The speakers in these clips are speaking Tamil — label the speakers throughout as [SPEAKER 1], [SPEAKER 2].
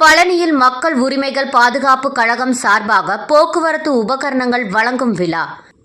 [SPEAKER 1] பழனியில் மக்கள் உரிமைகள் பாதுகாப்பு கழகம் சார்பாக போக்குவரத்து உபகரணங்கள் வழங்கும் விழா.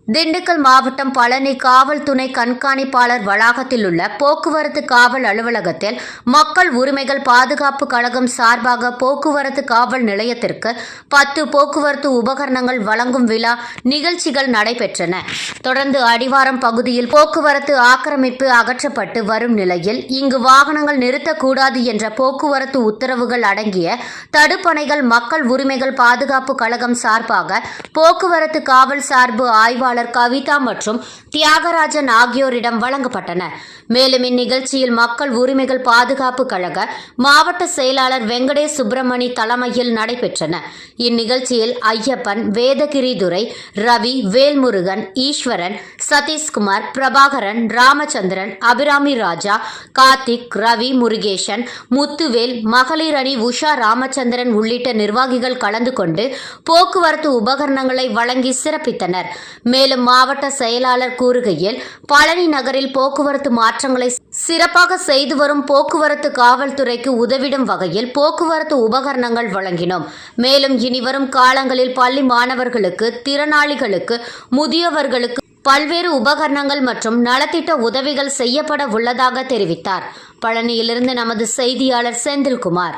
[SPEAKER 1] திண்டுக்கல் மாவட்டம் பழனி காவல் துணை கண்காணிப்பாளர் வளாகத்தில் உள்ள போக்குவரத்து காவல் அலுவலகத்தில் மக்கள் உரிமைகள் பாதுகாப்பு கழகம் சார்பாக போக்குவரத்து காவல் நிலையத்திற்கு பத்து போக்குவரத்து உபகரணங்கள் வழங்கும் விழா நிகழ்ச்சிகள் நடைபெற்றன. தொடர்ந்து அடிவாரம் பகுதியில் போக்குவரத்து ஆக்கிரமிப்பு அகற்றப்பட்டு வரும் நிலையில் இங்கு வாகனங்கள் நிறுத்தக்கூடாது என்ற போக்குவரத்து உத்தரவுகள் அடங்கிய தடுப்பணைகள் மக்கள் உரிமைகள் பாதுகாப்பு கழகம் சார்பாக போக்குவரத்து காவல் சார்பு ஆய்வாளர் கவிதா மற்றும் தியாகராஜன் ஆகியோரிடம் வழங்கப்பட்டன. மேலும் இந்நிகழ்ச்சியில் மக்கள் உரிமைகள் பாதுகாப்பு கழக மாவட்ட செயலாளர் வெங்கடேஷ் சுப்பிரமணி தலைமையில் நடைபெற்றன. இந்நிகழ்ச்சியில் ஐயப்பன் வேதகிரிதுரை ரவி வேல்முருகன் ஈஸ்வரன் சதீஷ்குமார் பிரபாகரன் ராமச்சந்திரன் அபிராமி ராஜா கார்த்திக் ரவி முருகேசன் முத்துவேல் மகளிர் அணி உஷா ராமச்சந்திரன் உள்ளிட்ட நிர்வாகிகள் கலந்து கொண்டு போக்குவரத்து உபகரணங்களை வழங்கி சிறப்பித்தனர். மேலும் மேலும் மாவட்ட செயலாளர் கூறுகையில் பழனி நகரில் போக்குவரத்து மாற்றங்களை சிறப்பாக செய்து வரும் போக்குவரத்து காவல்துறைக்கு உதவிடும் வகையில் போக்குவரத்து உபகரணங்கள் வழங்கினோம். மேலும் இனிவரும் காலங்களில் பள்ளி மாணவர்களுக்கு திறனாளிகளுக்கு முதியவர்களுக்கு பல்வேறு உபகரணங்கள் மற்றும் நலத்திட்ட உதவிகள் செய்யப்பட உள்ளதாக தெரிவித்தார். பழனியிலிருந்து நமது செய்தியாளர் செந்தில்குமார்.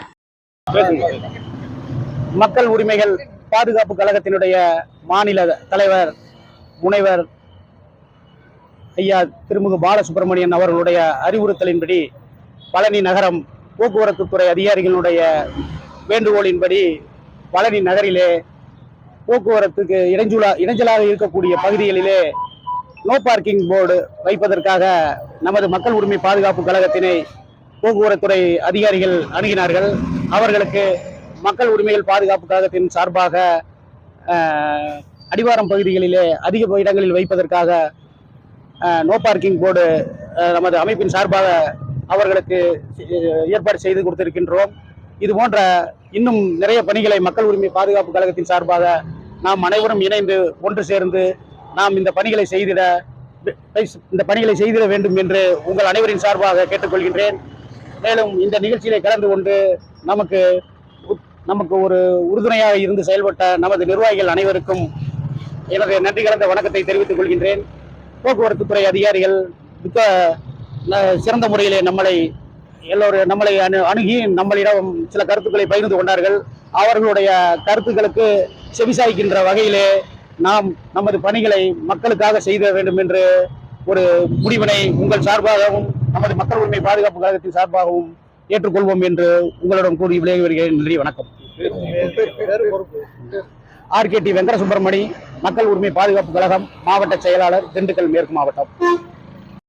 [SPEAKER 2] மக்கள் உரிமைகள் பாதுகாப்பு கழகத்தினுடைய மாநில தலைவர் முனைவர் ஐயா திருமுக பாலசுப்ரமணியன் அவர்களுடைய அறிவுறுத்தலின்படி பழனி நகரம் போக்குவரத்து துறை அதிகாரிகளுடைய வேண்டுகோளின்படி பழனி நகரிலே போக்குவரத்துக்கு இடைஞ்சூலா இடைஞ்சலாக இருக்கக்கூடிய பகுதிகளிலே நோ பார்க்கிங் போர்டு வைப்பதற்காக நமது மக்கள் உரிமை பாதுகாப்பு கழகத்தினை போக்குவரத்துறை அதிகாரிகள் அணுகினார்கள். அவர்களுக்கு மக்கள் உரிமைகள் பாதுகாப்பு கழகத்தின் சார்பாக அடிவாரம் பகுதிகளிலே அதிக இடங்களில் வைப்பதற்காக நோ பார்க்கிங் போர்டு நமது அமைப்பின் சார்பாக அவர்களுக்கு ஏற்பாடு செய்து கொடுத்திருக்கின்றோம். இது போன்ற இன்னும் நிறைய பணிகளை மக்கள் உரிமை பாதுகாப்பு கழகத்தின் சார்பாக நாம் அனைவரும் இணைந்து ஒன்று சேர்ந்து நாம் இந்த பணிகளை செய்திட இந்த பணிகளை செய்திட வேண்டும் என்று உங்கள் அனைவரின் சார்பாக கேட்டுக்கொள்கின்றேன். மேலும் இந்த நிகழ்ச்சியிலே கலந்து கொண்டு நமக்கு உத்- நமக்கு ஒரு உறுதுணையாக இருந்து செயல்பட்ட நமது நிர்வாகிகள் அனைவருக்கும் எனது நன்றி கலந்த வணக்கத்தை தெரிவித்துக் கொள்கின்றேன். போக்குவரத்து துறை அதிகாரிகள் மிக்க சிறந்த முறையிலே நம்மளை எல்லோரும் நம்மளை அணு அணுகி நம்மளிடம் சில கருத்துக்களை பகிர்ந்து கொண்டார்கள். அவர்களுடைய கருத்துக்களுக்கு செவிசாய்க்கின்ற வகையிலே நாம் நமது பணிகளை மக்களுக்காக செய்த வேண்டும் என்று ஒரு முடிவினை உங்கள் சார்பாகவும் நமது மக்கள் உரிமை பாதுகாப்பு கழகத்தின் சார்பாகவும் ஏற்றுக்கொள்வோம் என்று உங்களிடம் கூறி விலகி வருகிறேன் நன்றி வணக்கம். ஆர்கேடி வெங்கட சுப்பிரமணி மக்கள் உரிமை பாதுகாப்பு கழகம் மாவட்ட செயலாளர் திண்டுக்கல் மேற்கு மாவட்டம்.